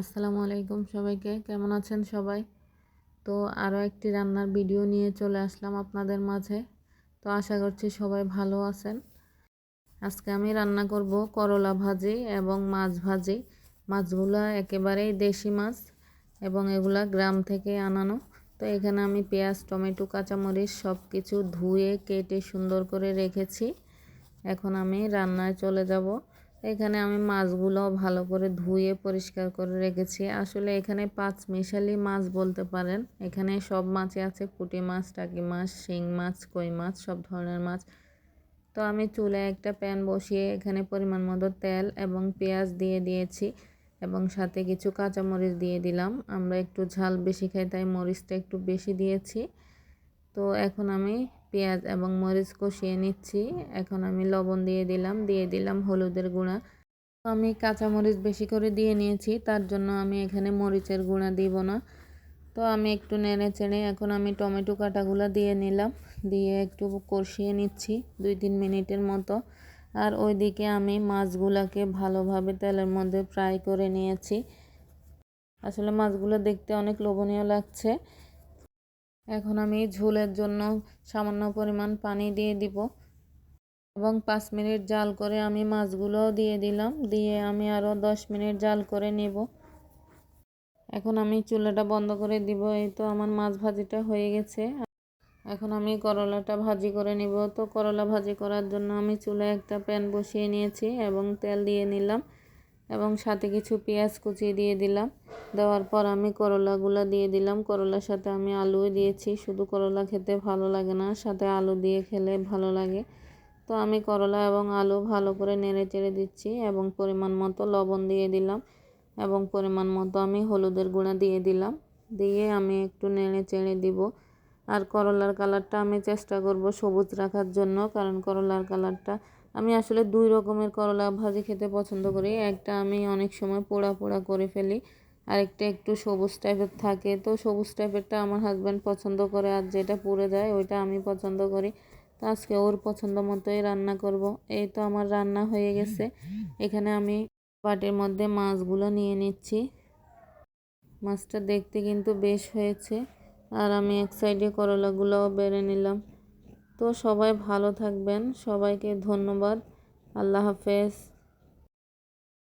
আসসালামু আলাইকুম সবাইকে। কেমন আছেন সবাই? তো আরও একটি রান্নার ভিডিও নিয়ে চলে আসলাম আপনাদের মাঝে। তো আশা করছি সবাই ভালো আছেন। আজকে আমি রান্না করব করলা ভাজি এবং মাছ ভাজি। মাছগুলো একেবারেই দেশি মাছ এবং এগুলা গ্রাম থেকে আনানো। তো এখানে আমি পেঁয়াজ, টমেটো, কাঁচামরিচ সব কিছু ধুয়ে, কেটে সুন্দর করে রেখেছি। এখন আমি রান্নায় চলে যাব। এখানে আমি মাছগুলো ভালো করে ধুয়ে পরিষ্কার করে রেখেছি। আসলে এখানে পাঁচ মিশালি মাছ বলতে পারেন। এখানে সব মাছই আছে, পুঁটি মাছ, টাকি মাছ, শিং মাছ, কই মাছ, সব ধরনের মাছ। তো আমি চুলে একটা প্যান বসিয়ে এখানে পরিমাণ মতো তেল এবং পেঁয়াজ দিয়ে দিয়েছি এবং সাথে কিছু কাঁচামরিচ দিয়ে দিলাম। আমরা একটু ঝাল বেশি খাই, তাই মরিচটা একটু বেশি দিয়েছি। তো এখন আমি পেঁয়াজ এবং মরিচ কষিয়ে নিচ্ছি। এখন আমি লবণ দিয়ে দিলাম দিয়ে দিলাম হলুদের গুঁড়া। তো আমি কাঁচামরিচ বেশি করে দিয়ে নিয়েছি, তার জন্য আমি এখানে মরিচের গুঁড়া দিব না। তো আমি একটু নেড়ে চেড়ে এখন আমি টমেটো কাটাগুলো দিয়ে নিলাম, দিয়ে একটু কষিয়ে নিচ্ছি দুই তিন মিনিটের মতো। আর ওইদিকে আমি মাছগুলোকে ভালোভাবে তেলের মধ্যে ফ্রাই করে নিয়েছি। আসলে মাছগুলো দেখতে অনেক লোভনীয় লাগছে। এখন আমি ঝোলের জন্য সামান্য পরিমাণ পানি দিয়ে দিব এবং পাঁচ মিনিট জাল করে আমি মাছগুলোও দিয়ে দিলাম। দিয়ে আমি আরও দশ মিনিট জাল করে নেব। এখন আমি চুলাটা বন্ধ করে দিব। এই তো আমার মাছ ভাজিটা হয়ে গেছে। এখন আমি করলাটা ভাজি করে নিব। তো করলা ভাজি করার জন্য আমি চুলায় একটা প্যান বসিয়ে নিয়েছি এবং তেল দিয়ে নিলাম। এবং সাথে কিছু পেঁয়াজ কুচিয়ে দিয়ে দিলাম। দেওয়ার পর আমি করলাগুলো দিয়ে দিলাম। করলার সাথে আমি আলুও দিয়েছি। শুধু করলা খেতে ভালো লাগে না, সাথে আলু দিয়ে খেলে ভালো লাগে। তো আমি করলা এবং আলু ভালো করে নেড়ে চেড়ে দিচ্ছি এবং পরিমাণ মতো লবণ দিয়ে দিলাম এবং পরিমাণ মতো আমি হলুদের গুঁড়া দিয়ে দিলাম। দিয়ে আমি একটু নেড়ে চেড়ে দিব। আর করলার কালারটা আমি চেষ্টা করব সবুজ রাখার জন্য, কারণ করলার কালারটা আমি আসলে দুই রকমের করলা ভাজি খেতে পছন্দ করি। একটা আমি অনেক সময় পোড়া পোড়া করে ফেলি, আরেকটা একটু সবুজ টাইপের থাকে। তো সবুজ টাইপেরটা আমার হাজব্যান্ড পছন্দ করে আর যেটা পুড়ে যায় ওইটা আমি পছন্দ করি। তো আজকে ওর পছন্দ মতোই রান্না করব। এই তো আমার রান্না হয়ে গেছে। এখানে আমি পাটের মধ্যে মাছগুলো নিয়ে নিচ্ছি। মাছটা দেখতে কিন্তু বেশ হয়েছে। আর আমি এক সাইডে করলাগুলোও বেড়ে নিলাম। তো সবাই ভালো থাকবেন সবাইকে ধন্যবাদ আল্লাহ হাফেজ।